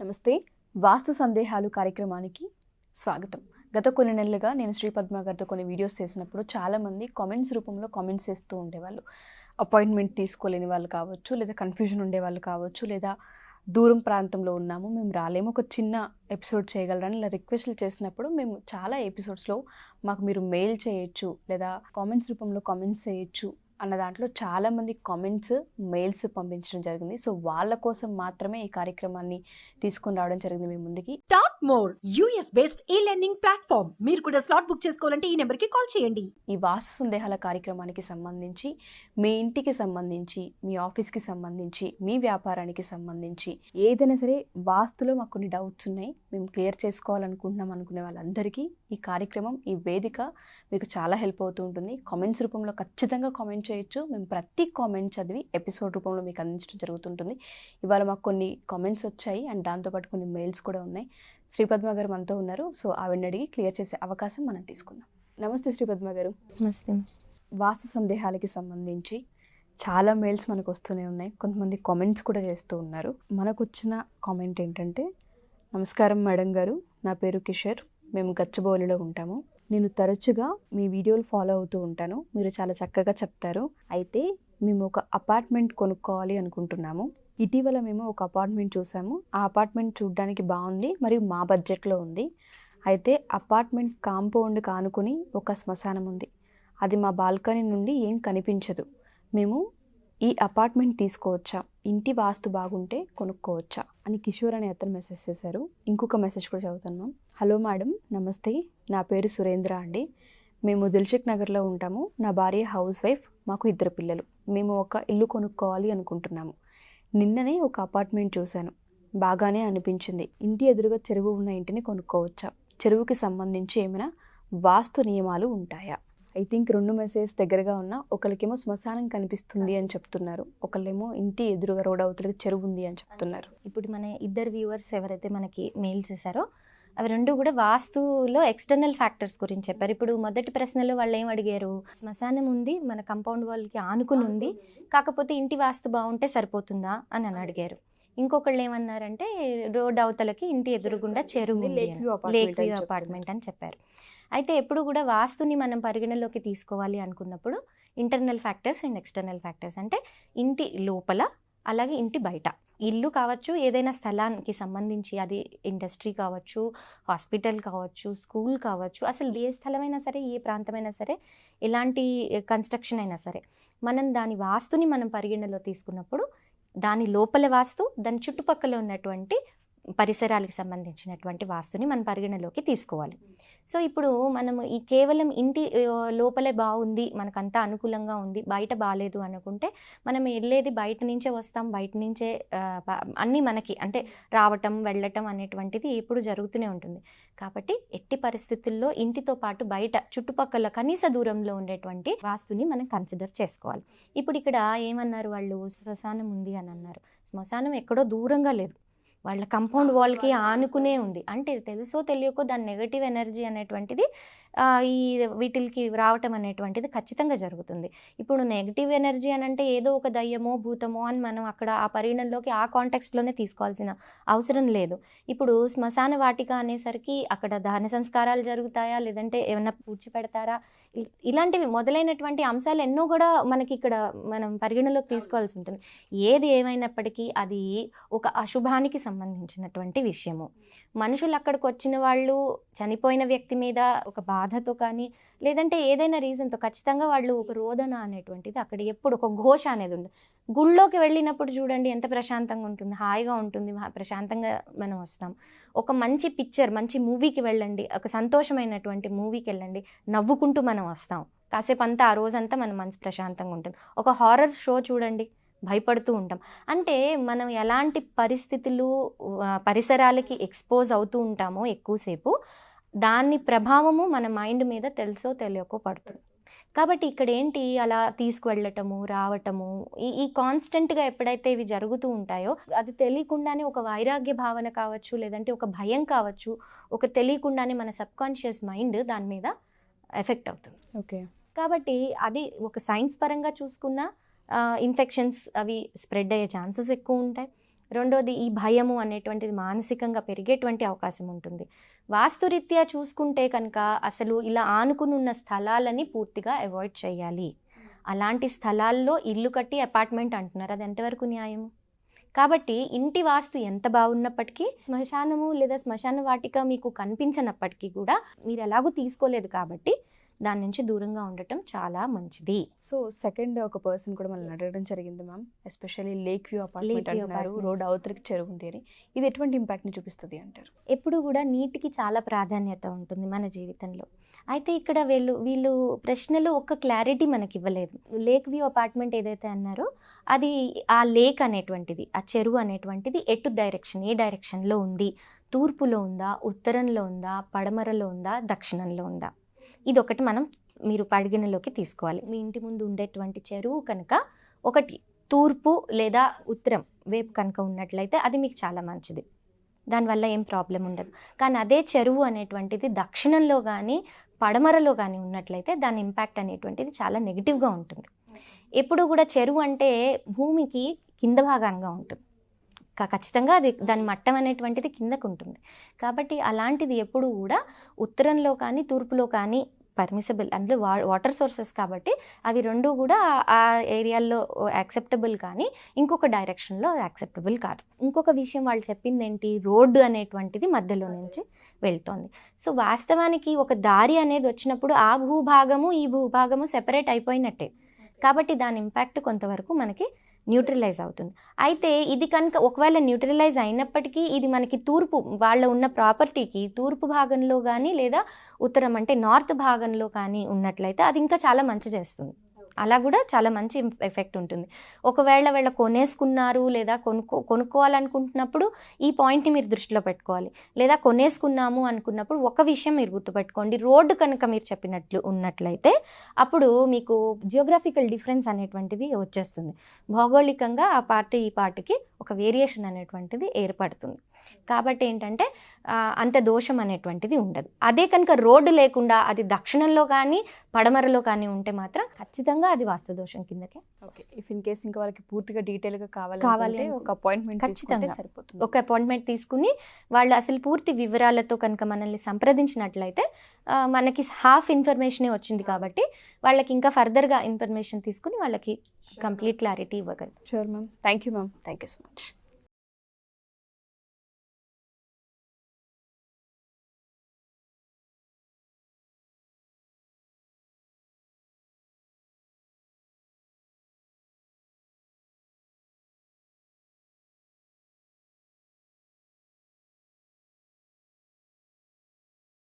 నమస్తే. వాస్తు సందేహాలు కార్యక్రమానికి స్వాగతం. గత కొన్ని నెలలుగా నేను శ్రీ పద్మ గారితో కొన్ని వీడియోస్ చేసినప్పుడు చాలామంది కామెంట్స్ రూపంలో కామెంట్స్ చేస్తూ ఉండేవాళ్ళు. అపాయింట్మెంట్ తీసుకోలేని వాళ్ళు కావచ్చు లేదా కన్ఫ్యూజన్ ఉండేవాళ్ళు కావచ్చు లేదా దూరం ప్రాంతంలో ఉన్నాము మేము రాలేము ఒక చిన్న ఎపిసోడ్ చేయగలరని ఇలా రిక్వెస్ట్లు చేసినప్పుడు మేము చాలా ఎపిసోడ్స్లో మాకు మీరు మెయిల్ చేయొచ్చు లేదా కామెంట్స్ రూపంలో కామెంట్స్ చేయొచ్చు అన్న దాంట్లో చాలామంది కామెంట్స్ మెయిల్స్ పంపించడం జరిగింది. సో వాళ్ళ కోసం మాత్రమే ఈ కార్యక్రమాన్ని తీసుకొని రావడం జరిగింది మీ ముందుకి. టాప్ మోర్ యూఎస్ బేస్డ్ ఈ లెర్నింగ్ ప్లాట్ఫామ్ మీరు కూడా స్లాట్ బుక్ చేసుకోవాలంటే ఈ నెంబర్కి కాల్ చేయండి. ఈ వాసు సందేహాల కార్యక్రమానికి సంబంధించి మీ ఇంటికి సంబంధించి మీ ఆఫీస్కి సంబంధించి మీ వ్యాపారానికి సంబంధించి ఏదైనా సరే వాస్తులో మాకు కొన్ని డౌట్స్ ఉన్నాయి. మేము క్లియర్ చేసుకోవాలనుకుంటున్నాం అనుకునే వాళ్ళందరికీ ఈ కార్యక్రమం ఈ వేదిక మీకు చాలా హెల్ప్ అవుతూ ఉంటుంది. కామెంట్స్ రూపంలో ఖచ్చితంగా కామెంట్ చేయొచ్చు. మేము ప్రతి కామెంట్ చదివి ఎపిసోడ్ రూపంలో మీకు అందించడం జరుగుతుంటుంది. ఇవాళ మాకు కొన్ని కామెంట్స్ వచ్చాయి. అండ్ దాంతోపాటు కొన్ని మెయిల్స్ కూడా ఉన్నాయి. శ్రీపద్మ గారు మనతో ఉన్నారు. సో ఆవిడని అడిగి క్లియర్ చేసే అవకాశం మనం తీసుకుందాం. నమస్తే శ్రీపద్మ గారు. నమస్తే వాస్తు సందేహాలకి సంబంధించి చాలా మెయిల్స్ మనకు వస్తూనే ఉన్నాయి. కొంతమంది కామెంట్స్ కూడా చేస్తూ ఉన్నారు. మనకు వచ్చిన కామెంట్ ఏంటంటే నమస్కారం మేడం గారు. నా పేరు కిషోర్. మేము గచ్చబౌలిలో ఉంటాము. నేను తరచుగా మీ వీడియోలు ఫాలో అవుతూ ఉంటాను. మీరు చాలా చక్కగా చెప్తారు. అయితే మేము ఒక అపార్ట్మెంట్ కొనుక్కోవాలి అనుకుంటున్నాము. ఇటీవల మేము ఒక అపార్ట్మెంట్ చూసాము. ఆ అపార్ట్మెంట్ చూడడానికి బాగుంది మరియు మా బడ్జెట్లో ఉంది. అయితే అపార్ట్మెంట్ కాంపౌండ్ కానుకొని ఒక శ్మశానం ఉంది. అది మా బాల్కనీ నుండి ఏం కనిపించదు. మేము ఈ అపార్ట్మెంట్ తీసుకోవచ్చా? ఇంటి వాస్తు బాగుంటే కొనుక్కోవచ్చా? అని కిషోర్ అనే అతను మెసేజ్ చేశారు. ఇంకొక మెసేజ్ కూడా చదువుతున్నాం హలో మేడం నమస్తే. నా పేరు సురేంద్ర అండి. మేము దిల్షిక్ నగర్లో ఉంటాము. నా భార్య హౌస్ వైఫ్ మాకు ఇద్దరు పిల్లలు. మేము ఒక ఇల్లు కొనుక్కోవాలి అనుకుంటున్నాము. నిన్ననే ఒక అపార్ట్మెంట్ చూశాను. బాగానే అనిపించింది. ఇంటి ఎదురుగా చెరువు ఉన్న ఇంటిని కొనుక్కోవచ్చా? చెరువుకి సంబంధించి ఏమైనా వాస్తు నియమాలు ఉంటాయా? ఐ థింక్ రెండు మెసేజ్ దగ్గరగా ఉన్న ఒకరికేమో శ్మశానం కనిపిస్తుంది అని చెప్తున్నారు. ఒకళ్ళేమో ఇంటి ఎదురుగా రోడ్ అవతలకి చెరువు ఉంది అని చెప్తున్నారు. ఇప్పుడు మన ఇద్దరు వ్యూవర్స్ ఎవరైతే మనకి మెయిల్ చేశారో అవి రెండు కూడా వాస్తులో ఎక్స్టర్నల్ ఫ్యాక్టర్స్ గురించి చెప్పారు. ఇప్పుడు మొదటి ప్రశ్నలో వాళ్ళు ఏం అడిగారు? శ్మశానం ఉంది మన కంపౌండ్ వాళ్ళకి ఆనుకుని ఉంది కాకపోతే ఇంటి వాస్తు బాగుంటే సరిపోతుందా? అని అని అడిగారు. ఇంకొకళ్ళు ఏమన్నారంటే రోడ్ అవతలకి ఇంటి ఎదురుగుండా చెరువు లేక్ వ్యూ అపార్ట్మెంట్ అని. చెప్పారు. అయితే ఎప్పుడు కూడా వాస్తుని మనం పరిగణలోకి తీసుకోవాలి అనుకున్నప్పుడు internal factors and external factors అంటే ఇంటి లోపల అలాగే ఇంటి బయట. ఇల్లు కావచ్చు ఏదైనా స్థలానికి సంబంధించి అది ఇండస్ట్రీ కావచ్చు హాస్పిటల్ కావచ్చు స్కూల్ కావచ్చు అసలు ఏ స్థలమైనా సరే ఏ ప్రాంతమైనా సరే ఎలాంటి కన్స్ట్రక్షన్ అయినా సరే మనం దాని వాస్తుని మనం పరిగణలో తీసుకున్నప్పుడు దాని లోపల వాస్తు దాని చుట్టుపక్కల ఉన్నటువంటి పరిసరాలకు సంబంధించినటువంటి వాస్తుని మనం పరిగణలోకి తీసుకోవాలి. సో ఇప్పుడు మనము ఈ కేవలం ఇంటి లోపలే బాగుంది మనకంతా అనుకూలంగా ఉంది బయట బాగాలేదు అనుకుంటే మనం వెళ్ళేది బయట నుంచే వస్తాం బయట నుంచే అన్నీ మనకి అంటే రావటం వెళ్ళటం అనేటువంటిది ఎప్పుడు జరుగుతూనే ఉంటుంది. కాబట్టి ఎట్టి పరిస్థితుల్లో ఇంటితో పాటు బయట చుట్టుపక్కల కనీస దూరంలో ఉండేటువంటి వాస్తుని మనం కన్సిడర్ చేసుకోవాలి. ఇప్పుడు ఇక్కడ ఏమన్నారు వాళ్ళు? శ్మశానం ఉంది అని అన్నారు. శ్మశానం ఎక్కడో దూరంగా లేదు. వాళ్ళ కంపౌండ్ వాల్కి ఆనుకునే ఉంది. అంటే తెలుసో తెలియకో దాని నెగటివ్ ఎనర్జీ అనేటువంటిది ఈ వీటికి రావటం అనేటువంటిది ఖచ్చితంగా జరుగుతుంది. ఇప్పుడు నెగటివ్ ఎనర్జీ అని అంటే ఏదో ఒక దయ్యమో భూతమో అని మనం అక్కడ ఆ పరిగణనలోకి ఆ కాంటెక్స్ట్లోనే తీసుకోవాల్సిన అవసరం లేదు. ఇప్పుడు శ్మశాన వాటిక అనేసరికి అక్కడ దహన సంస్కారాలు జరుగుతాయా? లేదంటే ఏమైనా పూడ్చి పెడతారా? ఇలాంటివి మొదలైనటువంటి అంశాలు ఎన్నో కూడా మనకి ఇక్కడ మనం పరిగణలోకి తీసుకోవాల్సి ఉంటుంది. ఏది ఏమైనప్పటికీ అది ఒక అశుభానికి సంబంధించినటువంటి విషయము. మనుషులు అక్కడికి వచ్చిన వాళ్ళు చనిపోయిన వ్యక్తి మీద ఒక బాధతో కానీ లేదంటే ఏదైనా రీజన్తో ఖచ్చితంగా వాళ్ళు ఒక రోదన అనేటువంటిది అక్కడ ఎప్పుడు ఒక ఘోష అనేది ఉంది. గుళ్ళోకి వెళ్ళినప్పుడు చూడండి ఎంత ప్రశాంతంగా ఉంటుంది. హాయిగా ఉంటుంది. ప్రశాంతంగా మనం వస్తాం. ఒక మంచి పిక్చర్ మంచి మూవీకి వెళ్ళండి. ఒక సంతోషమైనటువంటి మూవీకి వెళ్ళండి. నవ్వుకుంటూ మనం వస్తాం. కాసేపు అంతా ఆ రోజంతా మన మనసు ప్రశాంతంగా ఉంటుంది. ఒక హారర్ షో చూడండి భయపడుతూ ఉంటాం. అంటే మనం ఎలాంటి పరిస్థితులు పరిసరాలకి ఎక్స్పోజ్ అవుతూ ఉంటామో ఎక్కువసేపు దాని ప్రభావము మన మైండ్ మీద తెలుసో తెలియకో పడుతుంది. కాబట్టి ఇక్కడ ఏంటి అలా తీసుకువెళ్ళటము రావటము ఈ ఈ కాన్స్టెంట్గా ఎప్పుడైతే ఇవి జరుగుతూ ఉంటాయో అది తెలియకుండానే ఒక వైరాగ్య భావన కావచ్చు లేదంటే ఒక భయం కావచ్చు ఒక తెలియకుండానే మన సబ్ కాన్షియస్ మైండ్ దాని మీద ఎఫెక్ట్ అవుతుంది. ఓకే. కాబట్టి అది ఒక సైన్స్ పరంగా చూసుకున్నా ఇన్ఫెక్షన్స్ అవి స్ప్రెడ్ అయ్యే ఛాన్సెస్ ఎక్కువ ఉంటాయి. రెండోది ఈ భయము అనేటువంటిది మానసికంగా పెరిగేటువంటి అవకాశం ఉంటుంది. వాస్తురీత్యా చూసుకుంటే కనుక అసలు ఇలా ఆనుకుని ఉన్న స్థలాలని పూర్తిగా అవాయిడ్ చేయాలి. అలాంటి స్థలాల్లో ఇల్లు కట్టి అపార్ట్మెంట్ అంటున్నారు. అది ఎంతవరకు న్యాయము కాబట్టి ఇంటి వాస్తు ఎంత బాగున్నప్పటికీ శ్మశానము లేదా శ్మశాన వాటిక మీకు కనిపించినప్పటికీ కూడా మీరు ఎలాగూ తీసుకోలేదు కాబట్టి దాని నుంచి దూరంగా ఉండటం చాలా మంచిది. సో సెకండ్ ఒక పర్సన్ కూడా మనల్ని అడగడం జరిగింది ma'am especially lake view apartment అంటున్నారు. రోడ్ అవతలకి చెరువు ఉంది అని ఇది ఎటువంటి ఇంపాక్ట్ని చూపిస్తుంది అంటారు? ఎప్పుడు కూడా నీటికి చాలా ప్రాధాన్యత ఉంటుంది మన జీవితంలో. అయితే ఇక్కడ వీళ్ళు వీళ్ళు ప్రశ్నలో ఒక క్లారిటీ మనకి ఇవ్వలేదు. లేక్ వ్యూ అపార్ట్మెంట్ ఏదైతే అన్నారో అది ఆ లేక్ అనేటువంటిది ఆ చెరువు అనేటువంటిది ఎటు డైరెక్షన్ ఏ డైరెక్షన్లో ఉంది? తూర్పులో ఉందా? ఉత్తరంలో ఉందా? పడమరలో ఉందా? దక్షిణంలో ఉందా? ఇది ఒకటి మనం మీరు పరిగణలోకి తీసుకోవాలి. మీ ఇంటి ముందు ఉండేటువంటి చెరువు కనుక ఒకటి తూర్పు లేదా ఉత్తరం వైపు కనుక ఉన్నట్లయితే అది మీకు చాలా మంచిది. దానివల్ల ఏం ప్రాబ్లం ఉండదు. కానీ అదే చెరువు అనేటువంటిది దక్షిణంలో కానీ పడమరలో కానీ ఉన్నట్లయితే దాని ఇంపాక్ట్ అనేటువంటిది చాలా నెగిటివ్గా ఉంటుంది. ఎప్పుడు కూడా చెరువు అంటే భూమికి కింద భాగంగా ఉంటుంది. ఖచ్చితంగా అది దాని మట్టం అనేటువంటిది కిందకు ఉంటుంది కాబట్టి అలాంటిది ఎప్పుడు కూడా ఉత్తరంలో కానీ తూర్పులో కానీ పర్మిసబుల్ అందులో వా వాటర్ సోర్సెస్ కాబట్టి అవి రెండు కూడా ఆ- ఏరియాల్లో యాక్సెప్టబుల్ కానీ ఇంకొక డైరెక్షన్లో యాక్సెప్టబుల్ కాదు. ఇంకొక విషయం వాళ్ళు చెప్పింది ఏంటి రోడ్డు అనేటువంటిది మధ్యలో నుంచి వెళ్తోంది. సో వాస్తవానికి ఒక దారి అనేది వచ్చినప్పుడు ఆ భూభాగము ఈ భూభాగము సెపరేట్ అయిపోయినట్టే. కాబట్టి దాని ఇంపాక్ట్ కొంతవరకు మనకి న్యూట్రలైజ్ అవుతుంది. అయితే ఇది కనుక ఒకవేళ న్యూట్రలైజ్ అయినప్పటికీ ఇది మనకి తూర్పు వాళ్ళ ఉన్న ప్రాపర్టీకి తూర్పు భాగంలో కానీ లేదా ఉత్తరం అంటే నార్త్ భాగంలో కానీ ఉన్నట్లయితే అది ఇంకా చాలా మంచి చేస్తుంది. అలా కూడా చాలా మంచి ఎఫెక్ట్ ఉంటుంది. ఒకవేళ వీళ్ళ కొనేసుకున్నారు లేదా కొనుక్కో కొనుక్కోవాలనుకుంటున్నప్పుడు ఈ పాయింట్ని మీరు దృష్టిలో పెట్టుకోవాలి. లేదా కొనేసుకున్నాము అనుకున్నప్పుడు ఒక విషయం మీరు గుర్తుపెట్టుకోండి. రోడ్డు కనుక మీరు చెప్పినట్లు ఉన్నట్లయితే అప్పుడు మీకు జియోగ్రఫికల్ డిఫరెన్స్ అనేటువంటిది వచ్చేస్తుంది. భౌగోళికంగా ఆ పార్టీ ఈ పార్టీకి ఒక వేరియేషన్ అనేటువంటిది ఏర్పడుతుంది. కాబట్టి ఏంటంటే అంత దోషం అనేటువంటిది ఉండదు. అదే కనుక రోడ్డు లేకుండా అది దక్షిణంలో కానీ పడమరలో కానీ ఉంటే మాత్రం ఖచ్చితంగా అది వాస్తు దోషం కిందకే ఓకే. ఇఫ్ ఇన్ కేస్ ఇంకా వాళ్ళకి పూర్తిగా డీటెయిల్గా కావాలి కావాలి కావాలి ఒక అపాయింట్మెంట్ ఖచ్చితంగా. సరిపోతుంది. ఒక అపాయింట్మెంట్ తీసుకుని వాళ్ళు అసలు పూర్తి వివరాలతో కనుక మనల్ని సంప్రదించినట్లయితే మనకి హాఫ్ ఇన్ఫర్మేషనే వచ్చింది కాబట్టి వాళ్ళకి ఇంకా ఫర్దర్గా ఇన్ఫర్మేషన్ తీసుకుని వాళ్ళకి కంప్లీట్ క్లారిటీ ఇవ్వగలరు sure ma'am thank you ma'am thank you so much